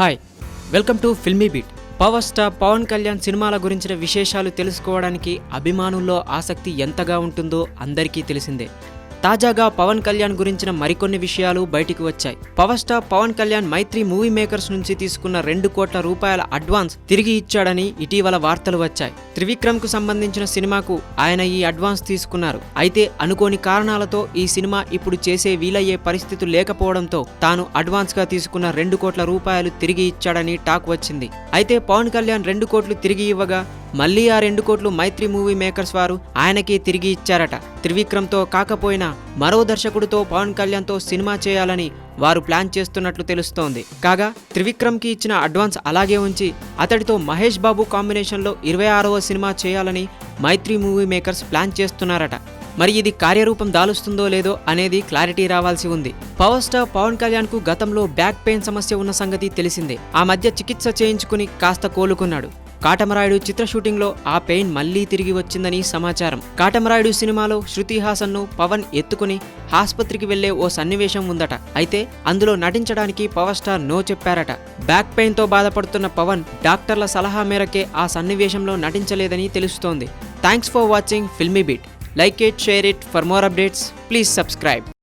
Hi. Welcome to filmy beat. Power star Pavan Kalyan సినిమాల గురించిన విశేషాలు తెలుసుకోవడానికి అభిమానుల్లో ఆసక్తి ఎంతగా ఉంటుందో అందరికీ తెలిసిందే. తాజాగా పవన్ కళ్యాణ్ గురించిన మరికొన్ని విషయాలు బయటికి వచ్చాయి. Power star Pavan Kalyan Mythri movie makers నుంచి తీసుకున్న రెండు కోట్ల రూపాయల అడ్వాన్స్ తిరిగి ఇచ్చాడని ఇటీవల వార్తలు వచ్చాయి. త్రివిక్రమ్కు సంబంధించిన సినిమాకు ఆయన ఈ అడ్వాన్స్ తీసుకున్నారు. అయితే అనుకోని కారణాలతో ఈ సినిమా ఇప్పుడు చేసే వీలయ్యే పరిస్థితులు లేకపోవడంతో తాను అడ్వాన్స్గా తీసుకున్న రెండు కోట్ల రూపాయలు తిరిగి ఇచ్చాడని టాక్ వచ్చింది. అయితే పవన్ కళ్యాణ్ రెండు కోట్లు తిరిగి ఇవ్వగా మళ్ళీ ఆ రెండు కోట్లు మైత్రి మూవీ మేకర్స్ వారు ఆయనకే తిరిగి ఇచ్చారట. త్రివిక్రమ్తో కాకపోయినా మరో దర్శకుడితో పవన్ కళ్యాణ్తో సినిమా చేయాలని వారు ప్లాన్ చేస్తున్నట్లు తెలుస్తోంది. కాగా త్రివిక్రమ్కి ఇచ్చిన అడ్వాన్స్ అలాగే ఉంచి అతడితో మహేష్ బాబు కాంబినేషన్లో ఇరవై ఆరవ సినిమా చేయాలని మైత్రి మూవీ మేకర్స్ ప్లాన్ చేస్తున్నారట. మరి ఇది కార్యరూపం దాలుస్తుందో లేదో అనేది క్లారిటీ రావాల్సి ఉంది. పవర్ స్టార్ పవన్ కళ్యాణ్కు గతంలో బ్యాక్ పెయిన్ సమస్య ఉన్న సంగతి తెలిసిందే. ఆ మధ్య చికిత్స చేయించుకుని కాస్త కోలుకున్నాడు. కాటమరాయుడు చిత్ర షూటింగ్లో ఆ పెయిన్ మళ్ళీ తిరిగి వచ్చిందని సమాచారం. కాటమరాయుడు సినిమాలో శృతి హాసన్ను పవన్ ఎత్తుకుని ఆసుపత్రికి వెళ్ళే ఓ సన్నివేశం ఉందట. అయితే అందులో నటించడానికి పవర్ స్టార్ నో చెప్పారట. బ్యాక్ పెయిన్తో బాధపడుతున్న పవన్ డాక్టర్ల సలహా మేరకే ఆ సన్నివేశంలో నటించలేదని తెలుస్తోంది. Thanks for watching filmy beat. Like it share it. For more updates please subscribe.